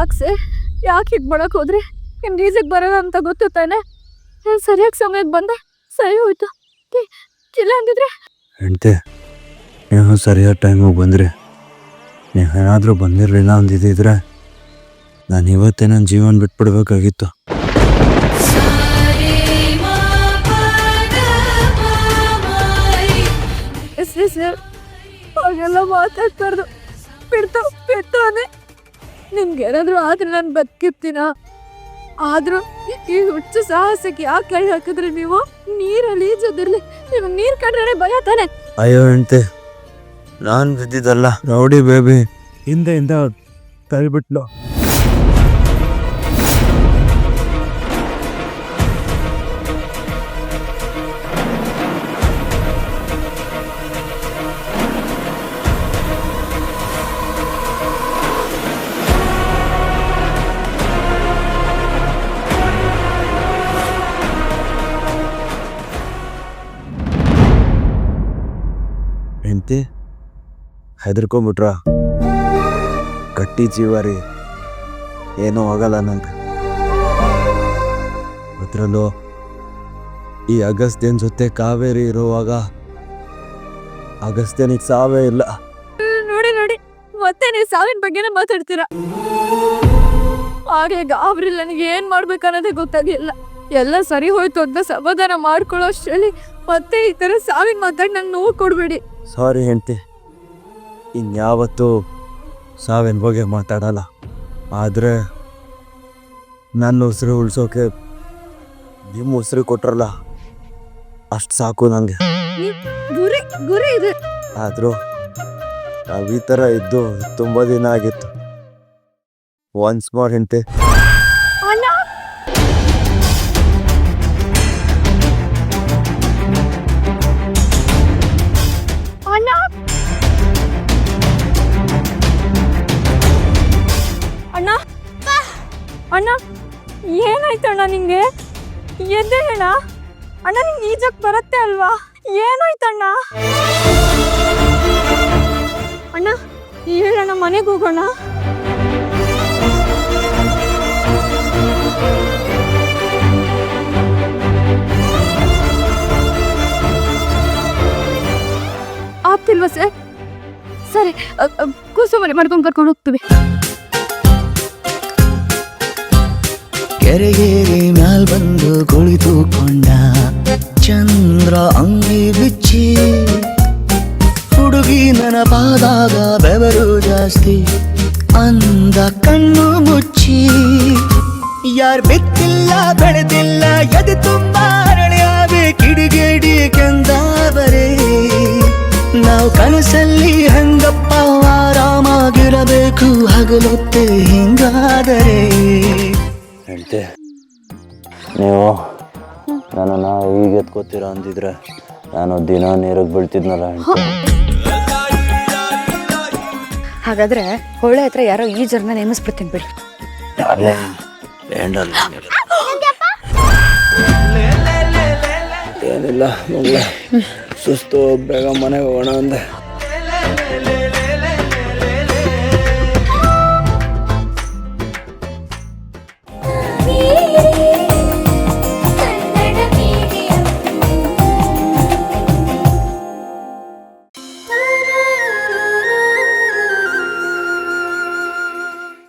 ಯಾಕೆ ಸರ್ ಯಾಕೆ ಹೀಗೆ ಮಾಡೋಕೆ ಹೋದ್ರಿ? ನಿಮ್ ಈಜಕ್ ಬರೋಣ ಅಂತ ಗೊತ್ತು ತಾನೆ? ನಾನು ಸರಿಯಾಗಿ ಸಮಯಕ್ಕೆ ಬಂದೆ ಸರಿ ಹೋಯ್ತು. ಇಲ್ಲ ಅಂದಿದ್ರೆ? ಹೆಂಡ್ತಿ ನೀವು ಸರಿಯಾದ ಟೈಮಿಗೆ ಬಂದ್ರಿ. ನೀವು ಏನಾದರೂ ಬಂದಿರಲಿಲ್ಲ ಅಂದಿದ್ದಿದ್ರೆ ನಾನು ಇವತ್ತೇ ನನ್ನ ಜೀವನ ಬಿಟ್ಬಿಡ್ಬೇಕಾಗಿತ್ತು. ಎಸ್ ಎಸ್ ಸರ್ ಹಾಗೆಲ್ಲ ಮಾತಾಡ್ಬಾರ್ದು. ಬಿಡ್ತಾನೆ ನಿಮ್ಗೆ ಏನಾದರೂ ಆದ್ರೆ ನಾನು ಬದುಕಿರ್ತೀನ? ಆದ್ರೂ ಈ ಹುಚ್ಚು ಸಾಹಸಕ್ಕೆ ಯಾಕೆ ಕೈ ಹಾಕಿದ್ರೆ ನೀವು? ನೀರಲ್ಲಿ ಈಜೋದಿರ್ಲಿ. ನಿಮ್ಗೆ ನೀರು ಕಂಡ್ರೆ ಭಯ ತಾನೆ. ಅಯ್ಯೋ ಹೆಂಡ್ತಿ ನಾನು ಬಿದ್ದಿದ್ದಲ್ಲ. Rowdy baby. ಹಿಂದೆಯಿಂದ ಕೈ ಹೆಂಡ್ತಿ? ಹೆದರ್ಕೊಂಬಿಟ್ರ? ಕಟ್ಟಿ ಜೀವ ರೀ ಏನೂ ಆಗಲ್ಲ ನಂಗೆ. ಅದರಲ್ಲೂ ಈ ಅಗಸ್ತ್ಯನ ಜೊತೆ ಕಾವೇರಿ ಇರುವಾಗ ಅಗಸ್ತ್ಯನಿಗೆ ಸಾವೇ ಇಲ್ಲ. ನೋಡಿ ನೋಡಿ, ಮತ್ತೆ ನೀವು ಸಾವಿನ ಬಗ್ಗೆನೇ ಮಾತಾಡ್ತೀರಾ? ಹಾಗೆ ಗಾಬ್ರಿ ನನಗೆ ಏನ್ ಮಾಡ್ಬೇಕನ್ನೋದೇ ಗೊತ್ತಾಗಿಲ್ಲ ಎಲ್ಲ ಸರಿ ಹೋಯ್ತು ಅಂತ ಸಮಾಧಾನ ಮಾಡ್ಕೊಳ್ಳೋ ಅಷ್ಟರಲ್ಲಿ ಮತ್ತೆ ಈ ಥರ ಸಾವಿನ ಮಾತಾಡಿ ನಂಗೆ ನೋವು ಕೊಡ್ಬೇಡಿ. ಸಾರಿ ಹೆಂಡತಿ. ಇನ್ಯಾವತ್ತೂ ಸಾವಿನ ಬಗ್ಗೆ ಮಾತಾಡಲ್ಲ. ಆದರೆ ನನ್ನ ಉಸಿರು ಉಳ್ಸೋಕೆ ನಿಮ್ಮ ಉಸಿರು ಕೊಟ್ರಲ್ಲ ಅಷ್ಟು ಸಾಕು ನನಗೆ ಗುರಿ ಗುರಿ ಇದೆ. ಆದರೂ ನಾವು ಈ ಥರ ಇದ್ದು ತುಂಬ ದಿನ ಆಗಿತ್ತು. ಒನ್ಸ್ ಮೋರ್ ಹೆಂಡ್ತಿ. ಅಣ್ಣ ಏನಾಯ್ತಣ್ಣ ನಿಂಗೆ? ಎದ್ದೆ ಅಣ್ಣ ಅಣ್ಣ, ನಿಂಗೆ ಈಜಕ್ ಬರುತ್ತೆ ಅಲ್ವಾ? ಏನಾಯ್ತಣ್ಣ ಅಣ್ಣ? ಹೇಳಣ್ಣ ಮನೆಗೆ ಹೋಗೋಣ. ಆಗ್ತಿಲ್ವಾ ಸರ್? ಸರಿ ಕೂಸು ಮನೆ ಮಾಡ್ಕೊಂಡು ಕರ್ಕೊಂಡು ಹೋಗ್ತೀವಿ. ಕೆರೆಗೇರಿ ಮ್ಯಾಲ್ ಬಂದು ಕುಳಿತುಕೊಂಡ ಚಂದ್ರ ಅಂಗಿ ಬಿಚ್ಚಿ. ಹುಡುಗಿ ನೆನಪಾದಾಗ ಬೆವರು ಜಾಸ್ತಿ. ಅಂದ ಕಣ್ಣು ಮುಚ್ಚಿ. ಯಾರ್ ಬಿತ್ತಿಲ್ಲ, ಬೆಳೆದಿಲ್ಲ, ಎದೆ ತುಂಬ ಅರಳಿಯಾವೆ, ಕಿಡಿಗೇಡಿ ಕೆಂದಾವರೆ. ನಾವು ಕನಸಲ್ಲಿ ಹಂಗಪ್ಪ, ಆರಾಮಾಗಿರಬೇಕು, ಹಗಲೊತ್ತೆ ಹಿಂಗಾದರೆ. ಹೆಂಡ್ತಿ ನೀವು ನನ್ನನ್ನು ಈಗ ಎತ್ಕೋತೀರ ಅಂದಿದ್ರೆ ನಾನು ದಿನ ನೀರಿಗೆ ಬೀಳ್ತಿದ್ನಲ್ಲ ಹಾಗಾದ್ರೆ ಹೊಳೆ ಹತ್ರ ಯಾರೋ ಈ ಜರ್ನ ನೇಮಿಸ್ಬಿಡ್ತೀನಿ ಬಿಡಿ. ಏನಿಲ್ಲ ಸುಸ್ತು ಬೇಗ ಮನೆಗೆ ಹೋಗೋಣ ಅಂದೆ.